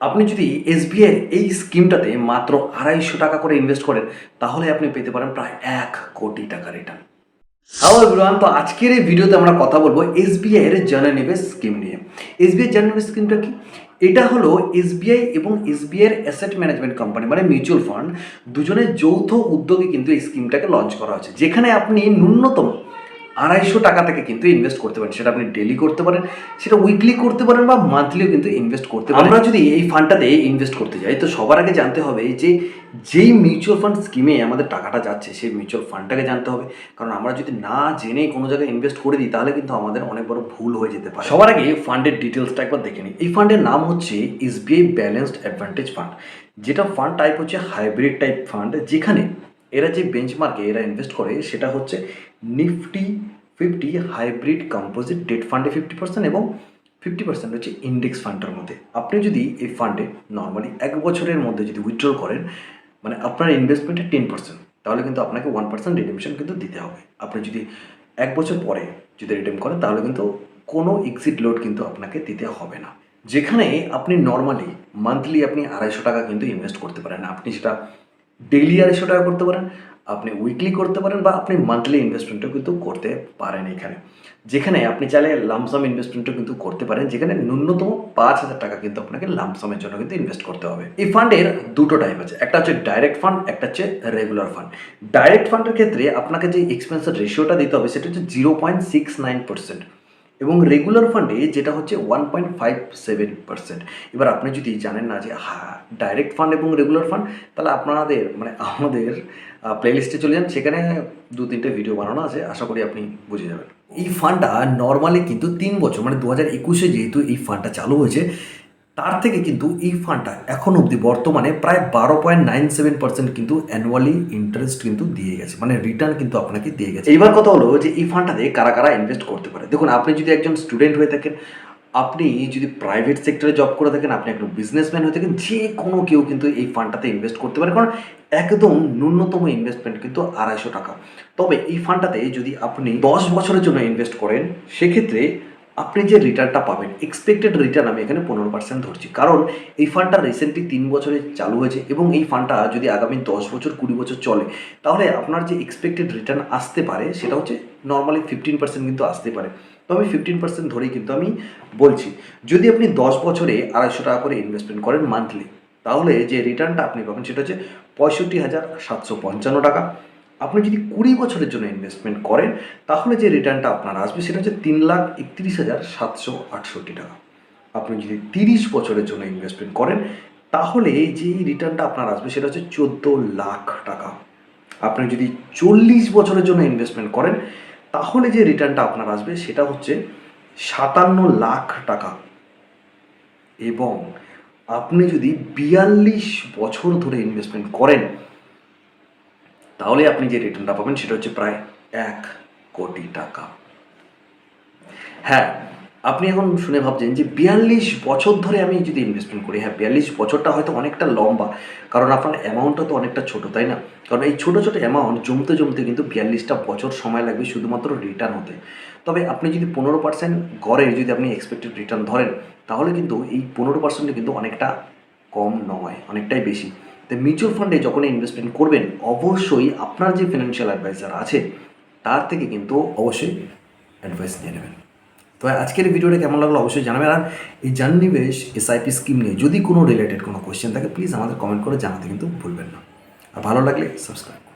আপনি যদি এসবিআই এই স্কিমটাতে মাত্র আড়াইশো টাকা করে ইনভেস্ট করেন, তাহলে আপনি পেতে পারেন প্রায় এক কোটি টাকা রিটার্ন হ্যালো এভরিওয়ান তো আজকের এই ভিডিওতে আমরা কথা বলব এসবিআই এর জননিবেশ স্কিম নিয়ে। এসবিআই জননিবেশ স্কিমটা কি? এটা হলো এসবিআই এবং এসবিআই এর অ্যাসেট ম্যানেজমেন্ট কোম্পানি মানে মিউচুয়াল ফান্ড দুজনের যৌথ উদ্যোগে কিন্তু এই স্কিমটাকে লঞ্চ করা হয়েছে। যেখানে আপনি ন্যূনতম আড়াইশো টাকা থেকে কিন্তু ইনভেস্ট করতে পারেন। সেটা আপনি ডেলি করতে পারেন সেটা উইকলি করতে পারেন বা মান্থলিও কিন্তু ইনভেস্ট করতে পারেন। আমরা যদি এই ফান্ডটাতে ইনভেস্ট করতে যাই তো সবার আগে জানতে হবে যে যেই মিউচুয়াল ফান্ড স্কিমে আমাদের টাকাটা যাচ্ছে সেই মিউচুয়াল ফান্ডটাকে জানতে হবে। কারণ আমরা যদি না জেনে কোনো জায়গায় ইনভেস্ট করে দিই তাহলে কিন্তু আমাদের অনেক বড় ভুল হয়ে যেতে পারে। সবার আগে ফান্ডের ডিটেলসটা একবার দেখে নিই। এই ফান্ডের নাম হচ্ছে এসবিআই ব্যালেন্সড অ্যাডভান্টেজ ফান্ড যেটা ফান্ড টাইপ হচ্ছে হাইব্রিড টাইপ ফান্ড যেখানে এরা যে বেঞ্চমার্কে এরা ইনভেস্ট করে সেটা হচ্ছে Nifty fifty hybrid composite debt ফান্ডে ফিফটি পার্সেন্ট এবং ফিফটি পার্সেন্ট হচ্ছে ইন্ডেক্স ফান্ডের মধ্যে। আপনি যদি এই ফান্ডে নর্মালি এক বছরের মধ্যে যদি উইথড্র করেন মানে আপনার ইনভেস্টমেন্টে টেন পার্সেন্ট তাহলে কিন্তু আপনাকে ওয়ান পার্সেন্ট রিডেমশন কিন্তু দিতে হবে। আপনি যদি এক বছর পরে যদি রিডেম করেন, তাহলে কিন্তু কোনো এক্সিট লোড কিন্তু আপনাকে দিতে হবে না। যেখানে আপনি নর্মালি মান্থলি আপনি আড়াইশো টাকা কিন্তু ইনভেস্ট করতে পারেন। আপনি সেটা ডেইলি আড়াইশো টাকা করতে পারেন। আপনি উইকলি করতে পারেন বা আপনি মান্থলি ইনভেস্টমেন্টও কিন্তু করতে পারেন এখানে। যেখানে আপনি চাইলে লামসাম ইনভেস্টমেন্টও কিন্তু করতে পারেন, যেখানে ন্যূনতম পাঁচ হাজার টাকা কিন্তু আপনাকে লামসামের জন্য কিন্তু ইনভেস্ট করতে হবে। এই ফান্ডের দুটো টাইপ আছে। একটা হচ্ছে ডাইরেক্ট ফান্ড একটা হচ্ছে রেগুলার ফান্ড ডাইরেক্ট ফান্ডের ক্ষেত্রে আপনাকে যে এক্সপেন্সের রেশিওটা দিতে হবে, সেটা হচ্ছে zero point six nine percent এবং রেগুলার ফান্ডে যেটা হচ্ছে one point five seven percent এবার আপনি যদি জানেন না যে হ্যাঁ ডাইরেক্ট ফান্ড এবং রেগুলার ফান্ড তাহলে আপনাদের মানে আমাদের প্লেলিস্টে চলে যান। সেখানে দু, তিনটে ভিডিও বানানো আছে। আশা করি আপনি বুঝে যাবেন। এই ফান্ডটা নর্মালি কিন্তু তিন বছর মানে দু হাজার একুশে যেহেতু এই ফান্ডটা চালু হয়েছে তার থেকে কিন্তু এই ফান্ডটা এখন অবধি বর্তমানে প্রায় বারো পয়েন্ট নাইন সেভেন পার্সেন্ট কিন্তু অ্যানুয়ালি ইন্টারেস্ট কিন্তু দিয়ে গেছে মানে রিটার্ন কিন্তু আপনাকে দিয়ে গেছে। এইবার কথা হলো যে এই ফান্ডটাতে কারা কারা ইনভেস্ট করতে পারে? দেখুন, আপনি যদি একজন স্টুডেন্ট হয়ে থাকেন, আপনি যদি প্রাইভেট সেক্টরে জব করে থাকেন, আপনি একজন বিজনেসম্যান হয়ে থাকেন, যে কোনো কেউ কিন্তু এই ফান্ডটাতে ইনভেস্ট করতে পারে, কারণ একদম ন্যূনতম ইনভেস্টমেন্ট কিন্তু আড়াইশো টাকা। তবে এই ফান্ডটাতে যদি আপনি দশ বছরের জন্য ইনভেস্ট করেন, সেক্ষেত্রে আপনি যে রিটার্নটা পাবেন এক্সপেক্টেড রিটার্ন আমি এখানে পনেরো পার্সেন্ট ধরছি। কারণ এই ফান্ডটা রিসেন্টলি তিন বছরে চালু হয়েছে এবং এই ফান্ডটা যদি আগামী দশ বছর, কুড়ি বছর চলে, তাহলে আপনার যে এক্সপেক্টেড রিটার্ন আসতে পারে, সেটা হচ্ছে নর্মালি ফিফটিন পার্সেন্ট কিন্তু আসতে পারে। তো আমি ফিফটিন পার্সেন্ট ধরেই কিন্তু আমি বলছি, যদি আপনি দশ বছরে আড়াইশো টাকা করে ইনভেস্টমেন্ট করেন মান্থলি তাহলে যে রিটার্নটা আপনি পাবেন, সেটা হচ্ছে পঁয়ষট্টি হাজার সাতশো পঞ্চান্ন টাকা। আপনি যদি কুড়ি বছরের জন্য ইনভেস্টমেন্ট করেন, তাহলে যে রিটার্নটা আপনার আসবে সেটা হচ্ছে তিন লাখ একত্রিশ হাজার সাতশো আটষট্টি টাকা। আপনি যদি তিরিশ বছরের জন্য ইনভেস্টমেন্ট করেন, তাহলে যে রিটার্নটা আপনার আসবে সেটা হচ্ছে চোদ্দ লাখ টাকা। আপনি যদি চল্লিশ বছরের জন্য ইনভেস্টমেন্ট করেন, তাহলে যে রিটার্নটা আপনার আসবে সেটা হচ্ছে সাতান্ন লাখ টাকা। এবং আপনি যদি বিয়াল্লিশ বছর ধরে ইনভেস্টমেন্ট করেন তাহলে আপনি যে রিটার্নটা পাবেন সেটা হচ্ছে প্রায় এক কোটি টাকা। হ্যাঁ আপনি এখন শুনে ভাবছেন যে বিয়াল্লিশ বছর ধরে আমি যদি ইনভেস্টমেন্ট করি হ্যাঁ বিয়াল্লিশ বছরটা হয়তো অনেকটা লম্বা, কারণ আপনার অ্যামাউন্টটা তো অনেকটা ছোট, তাই না? কারণ এই ছোটো ছোটো অ্যামাউন্ট জমতে জমতে কিন্তু বিয়াল্লিশটা বছর সময় লাগবে শুধুমাত্র রিটার্ন হতে। তবে আপনি যদি পনেরো পার্সেন্ট গড়ে যদি আপনি এক্সপেক্টেড রিটার্ন ধরেন, তাহলে কিন্তু এই পনেরো পার্সেন্টে কিন্তু অনেকটা কম নয়, অনেকটাই বেশি। তো মিউচুয়াল ফান্ডে যখন ইনভেস্টমেন্ট করবেন, অবশ্যই আপনার যে ফিনান্সিয়াল অ্যাডভাইজার আছে, তার থেকে কিন্তু অবশ্যই অ্যাডভাইস নিয়ে নেবেন। তো আজকের ভিডিওটা কেমন লাগল অবশ্যই জানাবেন। আর এই জাননিবেশ এসআইপি স্কিম নিয়ে যদি কোনো রিলেটেড কোনো কোয়েশ্চেন থাকে প্লিজ আমাদের কমেন্ট করে জানাতে কিন্তু ভুলবেন না। আর ভালো লাগলে সাবস্ক্রাইব